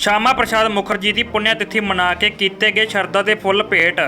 ਸ਼ਾਮਾ ਪ੍ਰਸਾਦ ਮੁਖਰਜੀ ਦੀ ਪੁੰਨਿਆ ਤਿਥੀ ਮਨਾ ਕੇ ਕੀਤੇ ਗਏ ਸ਼ਰਧਾ ਦੇ ਫੁੱਲ ਭੇਟ।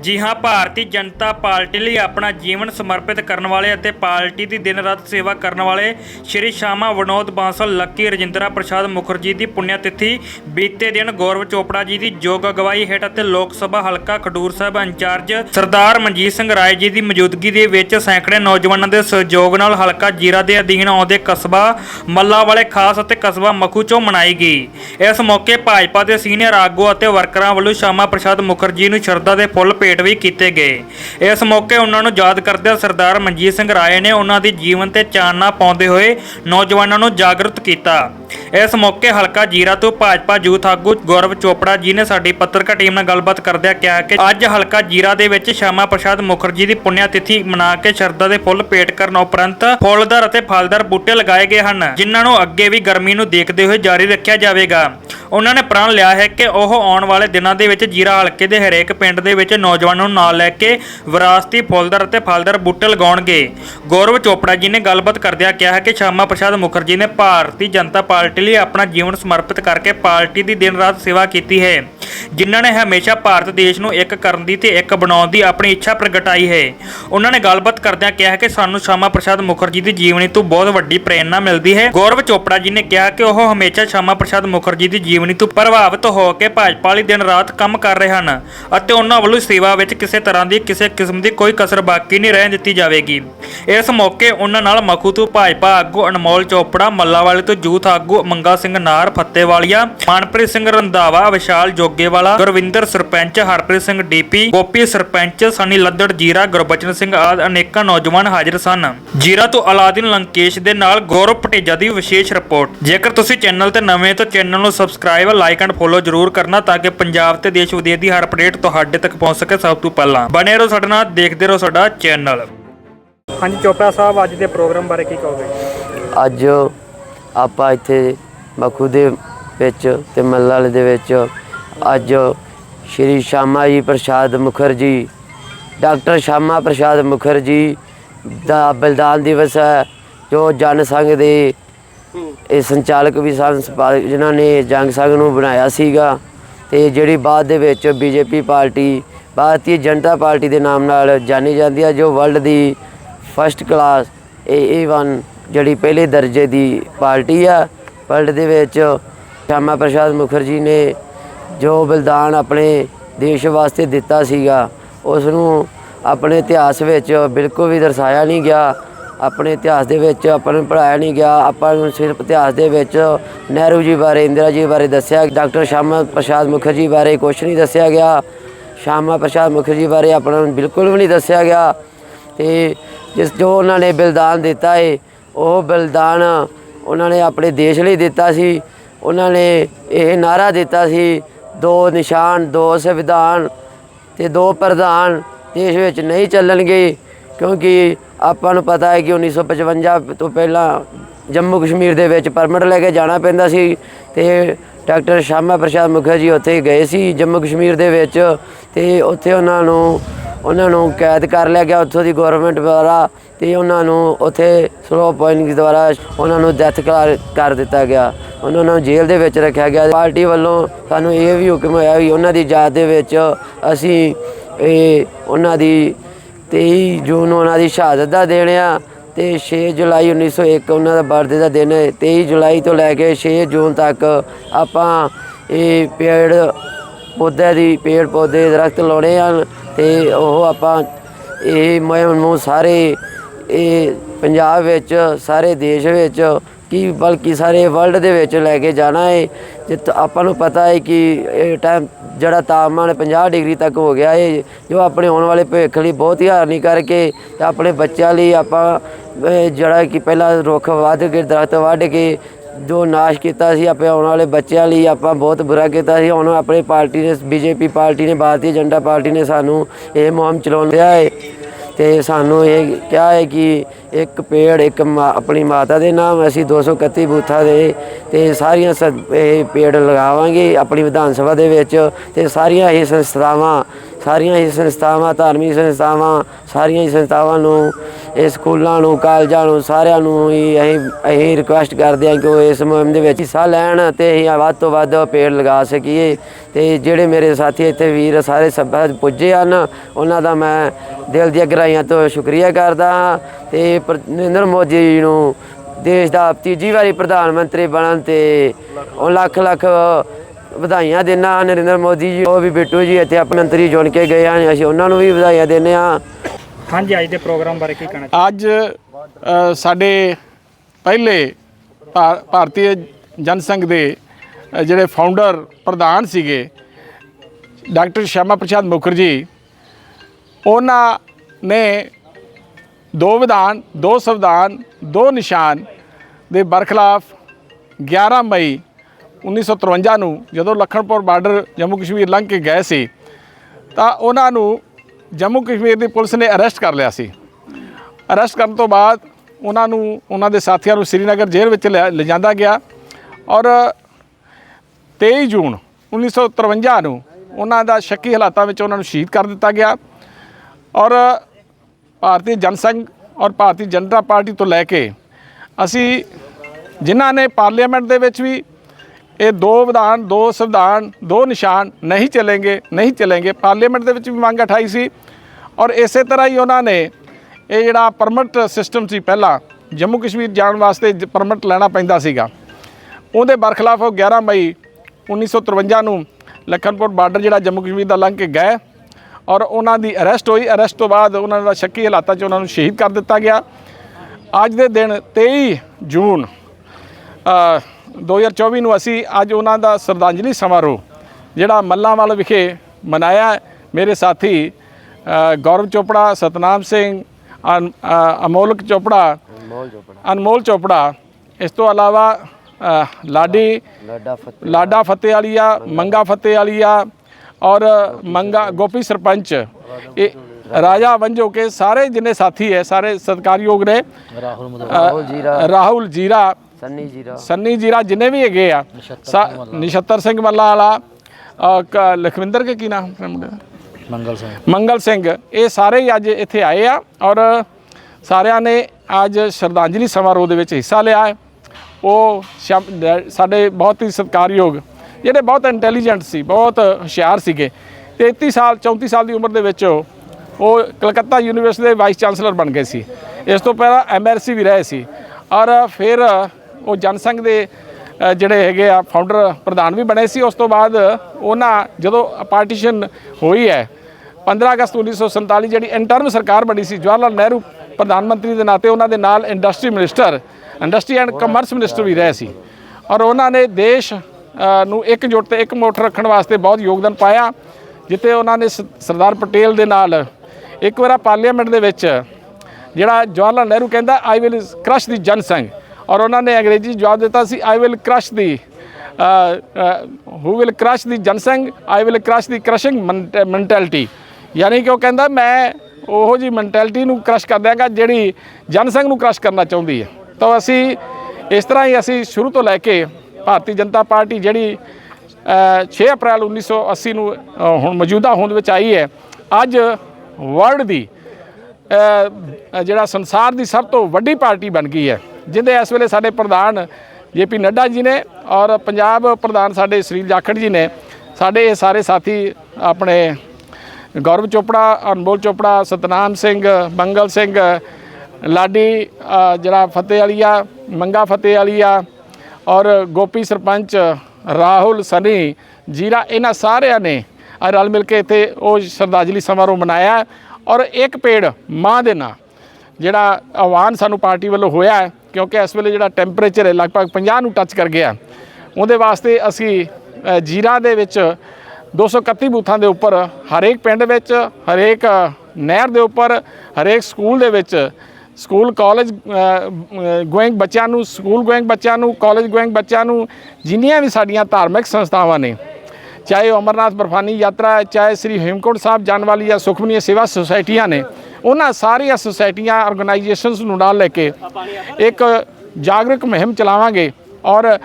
ਜੀ ਹਾਂ, ਭਾਰਤੀ ਜਨਤਾ ਪਾਰਟੀ ਲਈ ਆਪਣਾ ਜੀਵਨ ਸਮਰਪਿਤ ਕਰਨ ਵਾਲੇ ਅਤੇ ਪਾਰਟੀ ਦੀ ਦਿਨ ਰਾਤ ਸੇਵਾ ਕਰਨ ਵਾਲੇ ਸ਼੍ਰੀ ਸ਼ਾਮਾ ਵਿਨੋਦ ਬਾਂਸਲ, ਲੱਕੀ ਰਜਿੰਦਰਾ ਪ੍ਰਸਾਦ ਮੁਖਰਜੀ ਦੀ ਪੁੰਨਿਆ ਤਿਥੀ ਬੀਤੇ ਦਿਨ ਗੌਰਵ ਚੋਪੜਾ ਜੀ ਦੀ ਯੋਗ ਅਗਵਾਈ ਹੇਠ ਅਤੇ ਲੋਕ ਸਭਾ ਹਲਕਾ ਖਡੂਰ ਸਾਹਿਬ ਇੰਚਾਰਜ ਸਰਦਾਰ ਮਨਜੀਤ ਸਿੰਘ ਰਾਏ ਜੀ ਦੀ ਮੌਜੂਦਗੀ ਦੇ ਵਿੱਚ ਸੈਂਕੜੇ ਨੌਜਵਾਨਾਂ ਦੇ ਸਹਿਯੋਗ ਨਾਲ ਹਲਕਾ ਜੀਰਾ ਦੇ ਅਧੀਨ ਆਉਂਦੇ ਕਸਬਾ ਮੱਲਾ ਵਾਲੇ ਖਾਸ ਅਤੇ ਕਸਬਾ ਮਖੂ ਚੋਂ ਮਨਾਈ ਗਈ। ਇਸ ਮੌਕੇ ਭਾਜਪਾ ਦੇ ਸੀਨੀਅਰ ਆਗੂ ਅਤੇ ਵਰਕਰਾਂ ਵੱਲੋਂ ਸ਼ਾਮਾ ਪ੍ਰਸਾਦ ਮੁਖਰਜੀ ਨੂੰ ਸ਼ਰਧਾ ਦੇ ਫੁੱਲ ਫੁੱਲ ਭੇਟ ਵੀ ਕੀਤੇ ਗਏ। ਇਸ ਮੌਕੇ ਉਹਨਾਂ ਨੂੰ ਯਾਦ ਕਰਦਿਆਂ ਸਰਦਾਰ ਮਨਜੀਤ ਸਿੰਘ ਰਾਏ ਨੇ ਉਹਨਾਂ ਦੀ ਜੀਵਨ ਤੇ ਚਾਨਣਾ ਪਾਉਂਦੇ ਹੋਏ ਨੌਜਵਾਨਾਂ ਨੂੰ ਜਾਗਰੂਕ ਕੀਤਾ। ਇਸ ਮੌਕੇ ਹਲਕਾ ਜੀਰਾ ਤੋਂ ਭਾਜਪਾ ਯੂਥ ਆਗੂ ਗੌਰਵ ਚੋਪੜਾ ਜੀ ਨੇ ਸਾਡੀ ਪੱਤਰਕਾਰ ਟੀਮ ਨਾਲ ਗੱਲਬਾਤ ਕਰਦਿਆਂ ਕਿਹਾ ਕਿ ਅੱਜ ਹਲਕਾ ਜੀਰਾ ਦੇ ਵਿੱਚ ਸ਼ਾਮਾ ਪ੍ਰਸਾਦ ਮੁਖਰਜੀ ਦੀ ਪੁੰਨਿਆ ਤਿਥੀ ਮਨਾ ਕੇ ਸ਼ਰਧਾ ਦੇ ਫੁੱਲ ਭੇਟ ਕਰਨ ਉਪਰੰਤ ਫੁੱਲਦਾਰ ਅਤੇ ਫਲਦਾਰ ਬੂਟੇ ਲਗਾਏ ਗਏ ਹਨ, ਜਿਨ੍ਹਾਂ ਨੂੰ ਅੱਗੇ ਵੀ ਗਰਮੀ ਨੂੰ ਦੇਖਦੇ ਹੋਏ ਜਾਰੀ ਰੱਖਿਆ ਜਾਵੇਗਾ। ਉਹਨਾਂ ਨੇ ਪ੍ਰਣ ਲਿਆ ਹੈ ਕਿ ਉਹ ਆਉਣ ਵਾਲੇ ਦਿਨਾਂ ਦੇ ਵਿੱਚ ਜੀਰਾ ਹਲਕੇ ਦੇ ਹਰੇਕ ਪਿੰਡ ਦੇ ਵਿੱਚ ਨੌਜਵਾਨਾਂ ਨੂੰ ਨਾਲ ਲੈ ਕੇ ਵਿਰਾਸਤੀ ਫੁੱਲਦਾਰ ਅਤੇ ਫਲਦਾਰ ਬੂਟੇ ਲਗਾਉਣਗੇ। ਗੌਰਵ ਚੋਪੜਾ ਜੀ ਨੇ ਗੱਲਬਾਤ ਕਰਦਿਆਂ ਕਿਹਾ ਹੈ ਕਿ ਸ਼ਾਮਾ ਪ੍ਰਸਾਦ ਮੁਖਰਜੀ ਨੇ ਭਾਰਤੀ ਜਨਤਾ ਪਾਰਟੀ ਲਈ ਆਪਣਾ ਜੀਵਨ ਸਮਰਪਿਤ ਕਰਕੇ ਪਾਰਟੀ ਦੀ ਦਿਨ ਰਾਤ ਸੇਵਾ ਕੀਤੀ ਹੈ। ਜਿਨ੍ਹਾਂ ਨੇ ਹਮੇਸ਼ਾ ਭਾਰਤ ਦੇਸ਼ ਨੂੰ ਇੱਕ ਕਰਨ ਦੀ ਤੇ ਇੱਕ ਬਣਾਉਣ ਦੀ ਆਪਣੀ ਇੱਛਾ ਪ੍ਰਗਟਾਈ ਹੈ। ਉਹਨਾਂ ਨੇ ਗੱਲਬਾਤ ਕਰਦਿਆਂ ਕਿਹਾ ਕਿ ਸਾਨੂੰ ਸ਼ਾਮਾ ਪ੍ਰਸਾਦ ਮੁਖਰਜੀ ਦੀ ਜੀਵਨੀ ਤੋਂ ਬਹੁਤ ਵੱਡੀ ਪ੍ਰੇਰਣਾ ਮਿਲਦੀ ਹੈ। ਗੌਰਵ ਚੋਪੜਾ ਜੀ ਨੇ ਕਿਹਾ ਕਿ ਉਹ ਹਮੇਸ਼ਾ ਸ਼ਾਮਾ ਪ੍ਰਸਾਦ ਮੁਖਰਜੀ ਦੀ ਜੀਵਨੀ ਤੋਂ ਪ੍ਰਭਾਵਿਤ ਹੋ ਕੇ ਭਾਜਪਾ ਲਈ ਦਿਨ ਰਾਤ ਕੰਮ ਕਰ ਰਹੇ ਹਨ ਅਤੇ ਉਹਨਾਂ ਵੱਲੋਂ ਸੇਵਾ ਵਿੱਚ ਕਿਸੇ ਤਰ੍ਹਾਂ ਦੀ ਕਿਸੇ ਕਿਸਮ ਦੀ ਕੋਈ ਕਸਰ ਬਾਕੀ ਨਹੀਂ ਰਹਿਣ ਦਿੱਤੀ ਜਾਵੇਗੀ। ਇਸ ਮੌਕੇ ਉਹਨਾਂ ਨਾਲ ਮਖੂ ਤੋਂ ਭਾਜਪਾ ਆਗੂ ਅਨਮੋਲ ਚੋਪੜਾ, ਮੱਲਾਵਾਲੇ ਤੋਂ ਯੂਥ ਆਗੂ ਮੰਗਾ ਸਿੰਘ ਨਾਰ, ਫੱਤੇਵਾਲੀਆ, ਮਨਪ੍ਰੀਤ ਸਿੰਘ ਰੰਧਾਵਾ, ਵਿਸ਼ਾਲ ਜੋਗੇਵਾਲਾ ਗੁਰਵਿੰਦਰ ਸਰਪੰਚ ਹਰਪ੍ਰੀਤ ਸਿੰਘ ਡੀਪੀ ਗੋਪੀ ਸਰਪੰਚ ਸਨੀ ਲੱਦੜ ਜੀਰਾ ਗੁਰਬਚਨ ਸਿੰਘ ਆਦਿ ਅਨੇਕਾਂ ਨੌਜਵਾਨ ਹਾਜ਼ਰ ਸਨ। ਜੀਰਾ ਤੋਂ ਅਲਾਦੀਨ ਲੰਕੇਸ਼ ਦੇ ਨਾਲ ਗੌਰਵ ਪਟੇਜਾ ਦੀ ਵਿਸ਼ੇਸ਼ ਰਿਪੋਰਟ। ਜੇਕਰ ਤੁਸੀਂ ਚੈਨਲ ਤੇ ਨਵੇਂ ਤਾਂ ਚੈਨਲ ਨੂੰ ਸਬਸਕ੍ਰਾਈਬ ਲਾਈਕ ਐਂਡ ਫੋਲੋ ਜਰੂਰ ਕਰਨਾ ਤਾਂ ਕਿ ਪੰਜਾਬ ਤੇ ਦੇਸ਼ ਵਿਦੇਸ਼ ਦੀ ਹਰ ਅਪਡੇਟ ਤੁਹਾਡੇ ਤੱਕ ਪਹੁੰਚ ਸਕੇ ਸਭ ਤੋਂ ਪਹਿਲਾਂ। ਬਣੇ ਰਹੋ ਸਾਡੇ ਨਾਲ ਦੇਖਦੇ ਰਹੋ ਸਾਡਾ ਚੈਨਲ। ਹਾਂਜੀ ਚੋਪੜਾ ਸਾਹਿਬ ਅੱਜ ਦੇ ਪ੍ਰੋਗਰਾਮ ਬਾਰੇ ਕੀ ਕਹੋਗੇ? ਅੱਜ ਆਪਾਂ ਇੱਥੇ ਮਖੂ ਦੇ ਵਿੱਚ ਤੇ ਮੱਲਾ ਵਾਲੇ ਦੇ ਵਿੱਚ ਅੱਜ ਸ਼੍ਰੀ ਸ਼ਾਮਾ ਜੀ ਪ੍ਰਸਾਦ ਮੁਖਰਜੀ, ਡਾਕਟਰ ਸ਼ਾਮਾ ਪ੍ਰਸਾਦ ਮੁਖਰਜੀ ਦਾ ਬਲਿਦਾਨ ਦਿਵਸ ਹੈ, ਜੋ ਜਨ ਸੰਘ ਦੇ ਇਹ ਸੰਚਾਲਕ ਵੀ ਸਨ, ਸੰਪਾਦਕ ਜਿਨ੍ਹਾਂ ਨੇ ਜੰਗ ਸੰਘ ਨੂੰ ਬਣਾਇਆ ਸੀਗਾ ਤੇ ਜਿਹੜੀ ਬਾਅਦ ਦੇ ਵਿੱਚ BJP party, Bharatiya Janata party ਦੇ ਨਾਮ ਨਾਲ ਜਾਣੀ ਜਾਂਦੀ ਹੈ, ਜੋ ਵਰਲਡ ਦੀ ਫਸਟ ਕਲਾਸ ਏ A1 ਜਿਹੜੀ ਪਹਿਲੇ ਦਰਜੇ ਦੀ ਪਾਰਟੀ ਆ, ਵਰਲਡ ਦੇ ਵਿੱਚ ਸ਼ਾਮਾ ਪ੍ਰਸਾਦ ਮੁਖਰਜੀ ਨੇ ਜੋ ਬਲਿਦਾਨ ਆਪਣੇ ਦੇਸ਼ ਵਾਸਤੇ ਦਿੱਤਾ ਸੀਗਾ ਉਸ ਨੂੰ ਆਪਣੇ ਇਤਿਹਾਸ ਵਿੱਚ ਬਿਲਕੁਲ ਵੀ ਦਰਸਾਇਆ ਨਹੀਂ ਗਿਆ, ਆਪਣੇ ਇਤਿਹਾਸ ਦੇ ਵਿੱਚ ਆਪਾਂ ਨੂੰ ਪੜਾਇਆ ਨਹੀਂ ਗਿਆ, ਆਪਾਂ ਨੂੰ ਸਿਰਫ ਇਤਿਹਾਸ ਦੇ ਵਿੱਚ ਨਹਿਰੂ ਜੀ ਬਾਰੇ, ਇੰਦਰਾ ਜੀ ਬਾਰੇ ਦੱਸਿਆ, ਡਾਕਟਰ ਸ਼ਾਮਾ ਪ੍ਰਸਾਦ ਮੁਖਰਜੀ ਬਾਰੇ ਕੁਝ ਨਹੀਂ ਦੱਸਿਆ ਗਿਆ, ਸ਼ਾਮਾ ਪ੍ਰਸਾਦ ਮੁਖਰਜੀ ਬਾਰੇ ਆਪਣਾ ਨੂੰ ਬਿਲਕੁਲ ਵੀ ਨਹੀਂ ਦੱਸਿਆ ਗਿਆ, ਤੇ ਜਿਸ ਜੋ ਉਹਨਾਂ ਨੇ ਬਲਿਦਾਨ ਦਿੱਤਾ ਏ, ਉਹ ਬਲਿਦਾਨ ਉਹਨਾਂ ਨੇ ਆਪਣੇ ਦੇਸ਼ ਲਈ ਦਿੱਤਾ ਸੀ, ਉਹਨਾਂ ਨੇ ਇਹ ਨਾਰਾ ਦਿੱਤਾ ਸੀ ਦੋ ਨਿਸ਼ਾਨ, ਦੋ ਸੰਵਿਧਾਨ ਤੇ ਦੋ ਪ੍ਰਧਾਨ ਦੇਸ਼ ਵਿੱਚ ਨਹੀਂ ਚੱਲਣਗੇ ਕਿਉਂਕਿ ਆਪਾਂ ਨੂੰ ਪਤਾ ਹੈ ਕਿ 1955 ਤੋਂ ਪਹਿਲਾਂ ਜੰਮੂ ਕਸ਼ਮੀਰ ਦੇ ਵਿੱਚ ਪਰਮਿਟ ਲੈ ਕੇ ਜਾਣਾ ਪੈਂਦਾ ਸੀ ਤੇ ਡਾਕਟਰ ਸ਼ਾਮਾ ਪ੍ਰਸਾਦ ਮੁਖਰਜੀ ਉੱਥੇ ਗਏ ਸੀ ਜੰਮੂ ਕਸ਼ਮੀਰ ਦੇ ਵਿੱਚ ਤੇ ਉੱਥੇ ਉਹਨਾਂ ਨੂੰ ਉਹਨਾਂ ਨੂੰ ਕੈਦ ਕਰ ਲਿਆ ਗਿਆ। ਉੱਥੋਂ ਦੀ ਗਵਰਨਮੈਂਟ ਦੁਆਰਾ ਤੇ ਉਹਨਾਂ ਨੂੰ ਉੱਥੇ ਸਲੋ ਪੁਆਇੰਟ ਦੁਆਰਾ ਉਹਨਾਂ ਨੂੰ ਡੈਥ ਕਰ ਕਰ ਦਿੱਤਾ ਗਿਆ। ਉਹਨਾਂ ਨੂੰ ਜੇਲ੍ਹ ਦੇ ਵਿੱਚ ਰੱਖਿਆ ਗਿਆ ਪਾਰਟੀ ਵੱਲੋਂ ਸਾਨੂੰ ਇਹ ਵੀ ਹੁਕਮ ਹੋਇਆ ਵੀ ਉਹਨਾਂ ਦੀ ਯਾਦ ਦੇ ਵਿੱਚ ਅਸੀਂ ਇਹ ਉਹਨਾਂ ਦੀ 23 ਜੂਨ ਨੂੰ ਉਹਨਾਂ ਦੀ ਸ਼ਹਾਦਤ ਦਾ ਦਿਨ ਆ ਤੇ 6 ਜੁਲਾਈ 1901 ਉਹਨਾਂ ਦਾ ਬਰਥਡੇ ਦਾ ਦਿਨ ਹੈ। 23 ਜੁਲਾਈ ਤੋਂ ਲੈ ਕੇ 6 ਜੂਨ ਤੱਕ ਆਪਾਂ ਇਹ ਪੇੜ ਪੌਦੇ ਦੀ ਪੇੜ ਪੌਦੇ ਦਰਖਤ ਲਾਉਣੇ ਹਨ ਤੇ ਉਹ ਆਪਾਂ ਇਹ ਮੁਹਿੰਮ ਨੂੰ ਸਾਰੇ ਇਹ ਪੰਜਾਬ ਵਿੱਚ, ਸਾਰੇ ਦੇਸ਼ ਵਿੱਚ, ਕੀ ਬਲਕਿ ਸਾਰੇ ਵਰਲਡ ਦੇ ਵਿੱਚ ਲੈ ਕੇ ਜਾਣਾ ਹੈ ਜਿੱਤ, ਆਪਾਂ ਨੂੰ ਪਤਾ ਹੈ ਕਿ ਇਹ ਟਾਈਮ ਜਿਹੜਾ ਤਾਪਮਾਨ 50 ਡਿਗਰੀ ਤੱਕ ਹੋ ਗਿਆ ਹੈ ਜੋ ਆਪਣੇ ਆਉਣ ਵਾਲੇ ਭਵਿੱਖ ਲਈ ਬਹੁਤ ਹੀ ਹਾਨੀ ਕਰਕੇ ਤੇ ਆਪਣੇ ਬੱਚਿਆਂ ਲਈ ਆਪਾਂ ਜਿਹੜਾ ਕਿ ਪਹਿਲਾਂ ਰੁੱਖ ਵੱਧ ਕੇ ਦਰਖਤ ਵੱਢ ਕੇ ਜੋ ਨਾਸ਼ ਕੀਤਾ ਸੀ ਆਪਣੇ ਆਉਣ ਵਾਲੇ ਬੱਚਿਆਂ ਲਈ, ਆਪਾਂ ਬਹੁਤ ਬੁਰਾ ਕੀਤਾ ਸੀ। ਹੁਣ ਆਪਣੀ ਪਾਰਟੀ ਨੇ, ਬੀਜੇਪੀ ਪਾਰਟੀ ਨੇ, ਭਾਰਤੀ ਜਨਤਾ ਪਾਰਟੀ ਨੇ ਸਾਨੂੰ ਇਹ ਮੁਹਿੰਮ ਚਲਾਉਣ ਦਿਆ ਹੈ ਤੇ ਸਾਨੂੰ ਇਹ ਕਿਹਾ ਹੈ ਕਿ ਇੱਕ ਪੇੜ, ਇੱਕ ਮਾ- ਆਪਣੀ ਮਾਤਾ ਦੇ ਨਾਮ, ਅਸੀਂ 231 ਬੂਥਾਂ ਦੇ ਤੇ ਸਾਰੀਆਂ ਸ- ਇਹ ਪੇੜ ਲਗਾਵਾਂਗੇ ਆਪਣੀ ਵਿਧਾਨ ਸਭਾ ਦੇ ਵਿੱਚ ਤੇ ਸਾਰੀਆਂ ਹੀ ਸੰਸਥਾਵਾਂ, ਸਾਰੀਆਂ ਹੀ ਸੰਸਥਾਵਾਂ, ਧਾਰਮਿਕ ਸੰਸਥਾਵਾਂ, ਸਾਰੀਆਂ ਹੀ ਸੰਸਥਾਵਾਂ ਨੂੰ ਇਹ ਸਕੂਲਾਂ ਨੂੰ, ਕਾਲਜਾਂ ਨੂੰ, ਸਾਰਿਆਂ ਨੂੰ ਹੀ ਅਸੀਂ ਅਸੀਂ ਰਿਕੁਐਸਟ ਕਰਦੇ ਹਾਂ ਕਿ ਉਹ ਇਸ ਮੁਹਿੰਮ ਦੇ ਵਿੱਚ ਹਿੱਸਾ ਲੈਣ ਤੇ ਅਸੀਂ ਵੱਧ ਤੋਂ ਵੱਧ ਪੇੜ ਲਗਾ ਸਕੀਏ। ਤੇ ਜਿਹੜੇ ਮੇਰੇ ਸਾਥੀ ਇੱਥੇ ਵੀਰ ਸਾਰੇ ਸਭਾ ਪੁੱਜੇ ਹਨ, ਉਹਨਾਂ ਦਾ ਮੈਂ ਦਿਲ ਦੀਆਂ ਗਹਿਰਾਈਆਂ ਤੋਂ ਸ਼ੁਕਰੀਆ ਕਰਦਾ ਹਾਂ ਤੇ ਪ੍ਰ- ਨਰਿੰਦਰ ਮੋਦੀ ਜੀ ਨੂੰ ਦੇਸ਼ ਦਾ ਤੀਜੀ ਵਾਰੀ ਪ੍ਰਧਾਨ ਮੰਤਰੀ ਬਣਨ ਤੇ ਉਹ ਲੱਖ ਲੱਖ ਵਧਾਈਆਂ ਦਿੰਦਾ ਨਰਿੰਦਰ ਮੋਦੀ ਜੀ, ਉਹ ਵੀ ਬਿੱਟੂ ਜੀ ਇੱਥੇ ਆਪਣੇ ਮੰਤਰੀ ਚੁਣ ਕੇ ਗਏ ਹਨ, ਅਸੀਂ ਉਹਨਾਂ ਨੂੰ ਵੀ ਵਧਾਈਆਂ ਦਿੰਦੇ ਹਾਂ। ਹਾਂਜੀ ਅੱਜ ਦੇ ਪ੍ਰੋਗਰਾਮ ਬਾਰੇ ਕੀ ਕਹਿਣਾ ਅੱਜ ਅ, ਸਾਡੇ ਪਹਿਲੇ ਭਾ- ਭਾਰਤੀ ਜਨਸੰਘ ਦੇ ਅ, ਜਿਹੜੇ ਫਾਊਂਡਰ ਪ੍ਰਧਾਨ ਸੀਗੇ ਡਾਕਟਰ ਸ਼ਿਆਮਾ ਪ੍ਰਸਾਦ ਮੁਖਰਜੀ ਉਹਨਾਂ ਨੇ ਦੋ ਵਿਧਾਨ ਦੋ ਸੰਵਿਧਾਨ ਦੋ ਨਿਸ਼ਾਨ ਦੇ ਬਰਖਲਾਫ 11 ਮਈ 1953 ਨੂੰ ਜਦੋਂ ਲਖਨਪੁਰ ਬਾਰਡਰ ਜੰਮੂ ਕਸ਼ਮੀਰ ਲੰਘ ਕੇ ਗਏ ਸੀ ਤਾਂ ਉਹਨਾਂ ਨੂੰ ਜੰਮੂ ਕਸ਼ਮੀਰ ਦੀ ਪੁਲਿਸ ਨੇ ਅਰੈਸਟ ਕਰ ਲਿਆ ਸੀ। ਅਰੈਸਟ ਕਰਨ ਤੋਂ ਬਾਅਦ ਉਹਨਾਂ ਨੂੰ, ਉਹਨਾਂ ਦੇ ਸਾਥੀਆਂ ਨੂੰ ਸ੍ਰੀਨਗਰ ਜੇਲ੍ਹ ਵਿੱਚ ਲਿਆ- ਲਿਜਾਂਦਾ ਗਿਆ ਔਰ 23 ਜੂਨ 1953 ਨੂੰ ਉਹਨਾਂ ਦਾ ਸ਼ੱਕੀ ਹਾਲਾਤਾਂ ਵਿੱਚ ਉਹਨਾਂ ਨੂੰ ਸ਼ਹੀਦ ਕਰ ਦਿੱਤਾ ਗਿਆ ਔਰ ਭਾਰਤੀ ਜਨਸੰਘ ਔਰ ਭਾਰਤੀ ਜਨਤਾ ਪਾਰਟੀ ਤੋਂ ਲੈ ਕੇ ਅਸੀਂ ਜਿਨ੍ਹਾਂ ਨੇ ਪਾਰਲੀਮੈਂਟ ਦੇ ਵਿੱਚ ਵੀ ਇਹ ਦੋ ਵਿਧਾਨ, ਦੋ ਸੰਵਿਧਾਨ, ਦੋ ਨਿਸ਼ਾਨ ਨਹੀਂ ਚੱਲेंगे ਨਹੀਂ ਚੱਲेंगे ਪਾਰਲੀਮੈਂਟ ਦੇ ਵਿੱਚ ਵੀ ਮੰਗ ਉਠਾਈ ਸੀ ਔਰ ਇਸੇ ਤਰ੍ਹਾਂ ਹੀ ਉਹਨਾਂ ਨੇ ਇਹ ਜਿਹੜਾ ਪਰਮਿਟ ਸਿਸਟਮ ਸੀ ਪਹਿਲਾਂ, ਜੰਮੂ ਕਸ਼ਮੀਰ ਜਾਣ ਵਾਸਤੇ ਪਰਮਿਟ ਲੈਣਾ ਪੈਂਦਾ ਸੀਗਾ। ਉਹਦੇ ਬਰਖਲਾਫ ਉਹ 11 ਮਈ 1953 ਨੂੰ ਲਖਨਪੁਰ ਬਾਰਡਰ ਜਿਹੜਾ ਜੰਮੂ ਕਸ਼ਮੀਰ ਦਾ ਲੰਘ ਕੇ ਗਏ ਔਰ ਉਹਨਾਂ ਦੀ ਅਰੈਸਟ ਹੋਈ। ਅਰੈਸਟ ਤੋਂ ਬਾਅਦ ਉਹਨਾਂ ਦਾ ਸ਼ੱਕੀ ਹਾਲਾਤਾਂ 'ਚ ਉਹਨਾਂ ਨੂੰ ਸ਼ਹੀਦ ਕਰ ਦਿੱਤਾ ਗਿਆ। ਅੱਜ ਦੇ ਦਿਨ 23 ਜੂਨ 2024 ਨੂੰ ਅਸੀਂ ਅੱਜ ਉਹਨਾਂ ਦਾ ਸ਼ਰਧਾਂਜਲੀ ਸਮਾਰੋਹ ਜਿਹੜਾ ਮੱਲਾਂਵਾਲ ਵਿਖੇ ਮਨਾਇਆ। ਮੇਰੇ ਸਾਥੀ ਗੌਰਵ ਚੋਪੜਾ ਸਤਨਾਮ ਸਿੰਘ ਅਮੋਲਕ ਚੋਪੜਾ ਅਨਮੋਲ ਚੋਪੜਾ। ਇਸ ਤੋਂ ਇਲਾਵਾ ਲਾਡੀ ਲਾਡਾ ਫਤਿਹ ਲਾਡਾ ਫਤਿਹ ਵਾਲੀਆ ਮੰਗਾ ਫਤਿਹ। ਵਾਲੀਆ ਔਰ ਮੰਗਾ ਗੋਪੀ ਸਰਪੰਚ। ਇਹ ਰਾਜਾ ਵੰਜੋ ਕੇ ਸਾਰੇ ਜਿੰਨੇ ਸਾਥੀ ਹੈ ਸਾਰੇ ਸਤਿਕਾਰਯੋਗ ਨੇ। ਰਾਹੁਲ ਜੀਰਾ। ਰਾਹੁਲ ਜੀਰਾ ਸੰਨੀ ਜੀਰਾ। ਸੰਨੀ ਜੀਰਾ ਜਿੰਨੇ ਵੀ ਹੈਗੇ ਆ ਸਾ- ਨਿਸ਼ਤਰ ਸਿੰਘ ਮੱਲਾ ਵਾਲਾ ਲਖਵਿੰਦਰ ਕੇ ਕੀ ਨਾਮ ਮੁੰਡੇ ਮੰਗਲ ਸਿੰਘ। ਮੰਗਲ ਸਿੰਘ। ਇਹ ਸਾਰੇ ਹੀ ਅੱਜ ਇੱਥੇ ਆਏ ਆ ਔਰ ਸਾਰਿਆਂ ਨੇ ਅੱਜ ਸ਼ਰਧਾਂਜਲੀ ਸਮਾਰੋਹ ਦੇ ਵਿੱਚ ਹਿੱਸਾ ਲਿਆ ਹੈ। ਉਹ ਸਾਡੇ ਬਹੁਤ ਹੀ ਸਤਿਕਾਰਯੋਗ ਜਿਹੜੇ ਬਹੁਤ ਇੰਟੈਲੀਜੈਂਟ ਸੀ ਬਹੁਤ ਹੁਸ਼ਿਆਰ ਸੀਗੇ। 33 ਸਾਲ 34 ਸਾਲ ਦੀ ਉਮਰ ਦੇ ਵਿੱਚ ਉਹ ਉਹ ਕਲਕੱਤਾ ਯੂਨੀਵਰਸਿਟੀ ਦੇ ਵਾਈਸ ਚਾਂਸਲਰ ਬਣ ਗਏ ਸੀ। ਇਸ ਤੋਂ ਪਹਿਲਾਂ ਐਮਆਰਸੀ ਵੀ ਰਹੇ ਸੀ। ਔਰ ਫਿਰ ਉਹ ਜਨਸੰਘ ਦੇ ਜਿਹੜੇ ਹੈਗੇ ਆ ਫਾਊਂਡਰ ਪ੍ਰਧਾਨ ਵੀ ਬਣੇ ਸੀ। ਉਸ ਤੋਂ ਬਾਅਦ ਉਹਨਾਂ ਜਦੋਂ ਪਾਰਟੀਸ਼ਨ ਹੋਈ ਹੈ 15 ਅਗਸਤ 1947 ਜਿਹੜੀ ਇੰਟਰਮ ਸਰਕਾਰ ਬਣੀ ਸੀ ਜਵਾਹਰ ਲਾਲ ਨਹਿਰੂ ਪ੍ਰਧਾਨ ਮੰਤਰੀ ਦੇ ਨਾਤੇ ਉਹਨਾਂ ਦੇ ਨਾਲ industry minister industry and commerce minister ਵੀ ਰਹੇ ਸੀ। ਔਰ ਉਹਨਾਂ ਨੇ ਦੇਸ਼ ਨੂੰ ਇਕਜੁੱਟ ਤੇ ਇੱਕ ਮੁੱਠ ਰੱਖਣ ਵਾਸਤੇ ਬਹੁਤ ਯੋਗਦਾਨ ਪਾਇਆ ਜਿੱਥੇ ਉਹਨਾਂ ਨੇ ਸਰਦਾਰ ਪਟੇਲ ਦੇ ਨਾਲ ਇੱਕ ਵਾਰ ਪਾਰਲੀਮੈਂਟ ਦੇ ਵਿੱਚ ਜਿਹੜਾ ਜਵਾਹਰ ਲਾਲ ਨਹਿਰੂ ਕਹਿੰਦਾ I will crush the Jan Sangh ਔਰ ਉਹਨਾਂ ਨੇ ਅੰਗਰੇਜ਼ੀ ਜਵਾਬ ਦਿੱਤਾ ਸੀ I will crush the who will crush the Jansangh I will crush the crushing mentality ਯਾਨੀ ਕਿ ਉਹ ਕਹਿੰਦਾ ਮੈਂ ਉਹੋ ਜੀ ਮੈਂਟੈਲਿਟੀ ਨੂੰ ਕ੍ਰਸ਼ ਕਰ ਦਿਆਂਗਾ ਜਿਹੜੀ ਜਨਸੰਘ ਨੂੰ ਕ੍ਰਸ਼ ਕਰਨਾ ਚਾਹੁੰਦੀ ਹੈ। ਤਾਂ ਅਸੀਂ ਇਸ ਤਰ੍ਹਾਂ ਹੀ ਅਸੀਂ ਸ਼ੁਰੂ ਤੋਂ ਲੈ ਕੇ ਭਾਰਤੀ ਜਨਤਾ ਪਾਰਟੀ ਜਿਹੜੀ ਅ, 6 ਅਪ੍ਰੈਲ 1980 ਨੂੰ ਹੁਣ ਮੌਜੂਦਾ ਹੋਂਦ ਵਿੱਚ ਆਈ ਹੈ ਅੱਜ ਵਰਲਡ ਦੀ ਜਿਹੜਾ ਸੰਸਾਰ ਦੀ ਸਭ ਤੋਂ ਵੱਡੀ ਪਾਰਟੀ ਬਣ ਗਈ ਹੈ। ਜਿਹਦੇ ਇਸ ਵੇਲੇ ਸਾਡੇ ਪ੍ਰਧਾਨ ਜੇਪੀ ਨੱਡਾ ਜੀ ਨੇ ਔਰ ਪੰਜਾਬ ਪ੍ਰਧਾਨ ਸਾਡੇ ਸੁਨੀਲ ਜਾਖੜ ਜੀ ਨੇ, ਸਾਡੇ ਇਹ ਸਾਰੇ ਸਾਥੀ ਆਪਣੇ ਗੌਰਵ ਚੋਪੜਾ, ਅਨਮੋਲ ਚੋਪੜਾ, ਸਤਨਾਮ ਸਿੰਘ, ਮੰਗਲ ਸਿੰਘ, ਲਾਡੀ ਜਿਹੜਾ ਫਤਿਹ ਵਾਲੀਆ ਮੰਗਾ ਫਤਿਹ ਵਾਲੀਆ ਔਰ ਗੋਪੀ ਸਰਪੰਚ ਰਾਹੁਲ ਸਨੀ, ਜੀਰਾ ਇਹਨਾਂ ਸਾਰਿਆਂ ਨੇ ਰਲ ਮਿਲ ਕੇ ਇੱਥੇ ਉਹ ਸ਼ਰਧਾਂਜਲੀ ਸਮਾਰੋਹ ਮਨਾਇਆ ਔਰ ਇੱਕ ਪੇੜ ਮਾਂ ਦੇ ਨਾਂ ਜਿਹੜਾ ਆਹਵਾਨ ਸਾਨੂੰ ਪਾਰਟੀ ਵੱਲੋਂ ਹੋਇਆ ਕਿਉਂਕਿ ਇਸ ਵੇਲੇ ਜਿਹੜਾ ਟੈਂਪਰੇਚਰ ਹੈ ਲਗਭਗ 50 ਨੂੰ ਟੱਚ ਕਰ ਗਿਆ। ਉਹਦੇ ਵਾਸਤੇ ਅਸੀਂ ਅ, ਜੀਰਾ ਦੇ ਵਿੱਚ 231 ਬੂਥਾਂ ਦੇ ਉੱਪਰ ਹਰੇਕ ਪਿੰਡ ਵਿੱਚ ਹਰੇਕ ਨਹਿਰ ਦੇ ਉੱਪਰ ਹਰੇਕ ਸਕੂਲ ਦੇ ਵਿੱਚ ਸਕੂਲ ਕਾਲਜ ਗੋਇੰਗ ਬੱਚਿਆਂ ਨੂੰ ਸਕੂਲ ਗੋਇੰਗ ਬੱਚਿਆਂ ਨੂੰ ਕਾਲਜ ਗੋਇੰਗ ਬੱਚਿਆਂ ਨੂੰ ਜਿੰਨੀਆਂ ਵੀ ਸਾਡੀਆਂ ਧਾਰਮਿਕ ਸੰਸਥਾਵਾਂ ਨੇ ਚਾਹੇ ਉਹ ਅਮਰਨਾਥ ਬਰਫਾਨੀ ਯਾਤਰਾ ਹੈ ਚਾਹੇ ਸ੍ਰੀ ਹੇਮਕੁੰਟ ਸਾਹਿਬ ਜਾਣ ਵਾਲੀ ਜਾਂ ਸੁਖਮਨੀ ਸੇਵਾ ਸੁਸਾਇਟੀਆਂ ਨੇ ਉਹਨਾਂ ਸਾਰੀਆਂ ਸੁਸਾਇਟੀਆਂ ਆਰਗੇਨਾਈਜੇਸ਼ਨਸ ਨੂੰ ਨਾਲ ਲੈ ਕੇ ਇੱਕ ਜਾਗਰੂਕ ਮੁਹਿੰਮ ਚਲਾਵਾਂਗੇ ਔਰ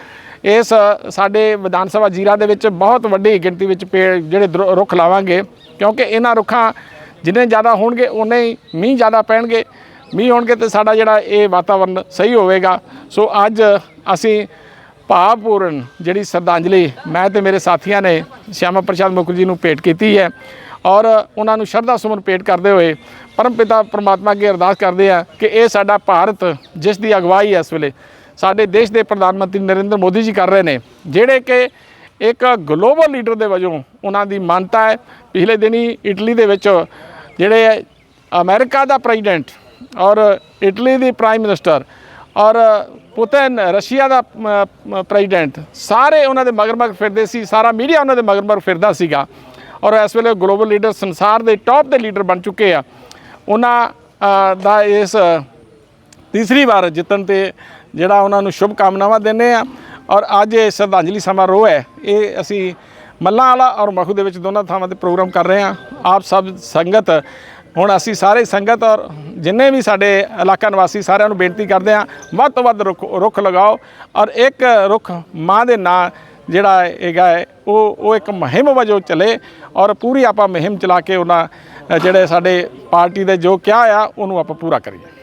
ਇਸ, ਸਾਡੇ ਵਿਧਾਨ ਸਭਾ ਜੀਰਾ ਦੇ ਵਿੱਚ ਬਹੁਤ ਵੱਡੀ ਗਿਣਤੀ ਵਿੱਚ ਪੇੜ ਜਿਹੜੇ ਦਰੁ- ਰੁੱਖ ਲਾਵਾਂਗੇ ਕਿਉਂਕਿ ਇਹਨਾਂ ਰੁੱਖਾਂ ਜਿੰਨੇ ਜ਼ਿਆਦਾ ਹੋਣਗੇ ਉਨੇ ਹੀ ਮੀਂਹ ਜ਼ਿਆਦਾ ਪੈਣਗੇ। ਮੀਂਹ ਹੋਣਗੇ ਤੇ ਸਾਡਾ ਜਿਹੜਾ ਇਹ ਵਾਤਾਵਰਨ ਸਹੀ ਹੋਵੇਗਾ। ਸੋ ਅੱਜ ਅਸੀਂ ਭਾਵਪੂਰਨ ਜਿਹੜੀ ਸ਼ਰਧਾਂਜਲੀ ਮੈਂ ਤੇ ਮੇਰੇ ਸਾਥੀਆਂ ਨੇ, ਸ਼ਿਆਮਾ ਪ੍ਰਸ਼ਾਦ ਮੁਖਰਜੀ ਨੂੰ ਭੇਟ ਕੀਤੀ ਹੈ। ਔਰ ਉਹਨਾਂ ਨੂੰ ਸ਼ਰਧਾ ਸੁਮਨ ਭੇਟ ਕਰਦੇ ਹੋਏ ਪਰਮ ਪਿਤਾ ਪ੍ਰਮਾਤਮਾ ਅੱਗੇ ਅਰਦਾਸ ਕਰਦੇ ਆ ਕਿ ਇਹ ਸਾਡਾ ਭਾਰਤ ਜਿਸ ਦੀ ਅਗਵਾਈ ਹੈ ਇਸ ਵੇਲੇ, ਸਾਡੇ ਦੇਸ਼ ਦੇ ਪ੍ਰਧਾਨ ਮੰਤਰੀ ਨਰਿੰਦਰ ਮੋਦੀ ਜੀ ਕਰ ਰਹੇ ਨੇ, ਜਿਹੜੇ ਕਿ ਇੱਕ ਗਲੋਬਲ ਲੀਡਰ ਦੇ ਵਜੋਂ ਉਹਨਾਂ ਦੀ ਮਾਨਤਾ ਹੈ। ਪਿਛਲੇ ਦਿਨੀ ਇਟਲੀ ਦੇ ਵਿੱਚ ਜਿਹੜੇ ਅਮਰੀਕਾ ਦਾ ਪ੍ਰੈਜ਼ੀਡੈਂਟ ਔਰ ਇਟਲੀ ਦੀ ਪ੍ਰਾਈਮ ਮਿਨਿਸਟਰ ਔਰ ਪੁਤਿਨ ਰਸ਼ੀਆ ਦਾ ਪ੍ਰੈਜ਼ੀਡੈਂਟ, ਸਾਰੇ ਉਹਨਾਂ ਦੇ ਮਗਰ ਮਗਰ ਫਿਰਦੇ ਸੀ, ਸਾਰਾ ਮੀਡੀਆ ਉਹਨਾਂ ਦੇ ਮਗਰ ਮਗਰ ਫਿਰਦਾ ਸੀਗਾ। ਔਰ ਇਸ ਵੇਲੇ ਗਲੋਬਲ ਲੀਡਰ ਸੰਸਾਰ ਦੇ ਟੌਪ ਦੇ ਲੀਡਰ ਬਣ ਚੁੱਕੇ ਆ। ਉਹਨਾਂ ਦਾ ਇਸ ਤੀਸਰੀ ਵਾਰ ਜਿੱਤਣ ਤੇ ਜਿਹੜਾ ਉਹਨਾਂ ਨੂੰ ਸ਼ੁਭ ਕਾਮਨਾਵਾਂ ਦਿੰਦੇ ਆ। ਔਰ ਅੱਜ ਇਹ ਸ਼ਰਧਾਂਜਲੀ ਸਮਾਰੋਹ ਹੈ। ਇਹ ਅਸੀਂ ਮੱਲਾਂ ਵਾਲਾ ਔਰ ਮਖੂ ਦੇ ਵਿੱਚ ਦੋਨਾਂ ਥਾਵਾਂ ਤੇ ਪ੍ਰੋਗਰਾਮ ਕਰ ਰਹੇ ਆ। ਆਪ ਸਭ ਸੰਗਤ, ਹੁਣ ਅਸੀਂ ਸਾਰੇ ਸੰਗਤ ਔਰ ਜਿੰਨੇ ਵੀ ਸਾਡੇ ਇਲਾਕਾ ਨਿਵਾਸੀ ਸਾਰਿਆਂ ਨੂੰ ਬੇਨਤੀ ਕਰਦੇ ਆ, ਵੱਧ ਤੋਂ ਵੱਧ ਰੁੱਖ ਰੁੱਖ ਲਗਾਓ। ਔਰ ਇੱਕ ਰੁੱਖ ਮਾਂ ਦੇ ਨਾਂ ਜਿਹੜਾ ਹੈਗਾ ਹੈ, ਉਹ ਉਹ ਇੱਕ ਮੁਹਿੰਮ ਵਜੋਂ ਚਲੇ ਔਰ ਪੂਰੀ ਆਪਾਂ ਮੁਹਿੰਮ ਚਲਾ ਕੇ ਉਹਨਾਂ ਜਿਹੜੇ ਸਾਡੇ ਪਾਰਟੀ ਦੇ ਜੋ ਕਿਹਾ ਆ, ਉਹਨੂੰ ਆਪਾਂ ਪੂਰਾ ਕਰੀਏ।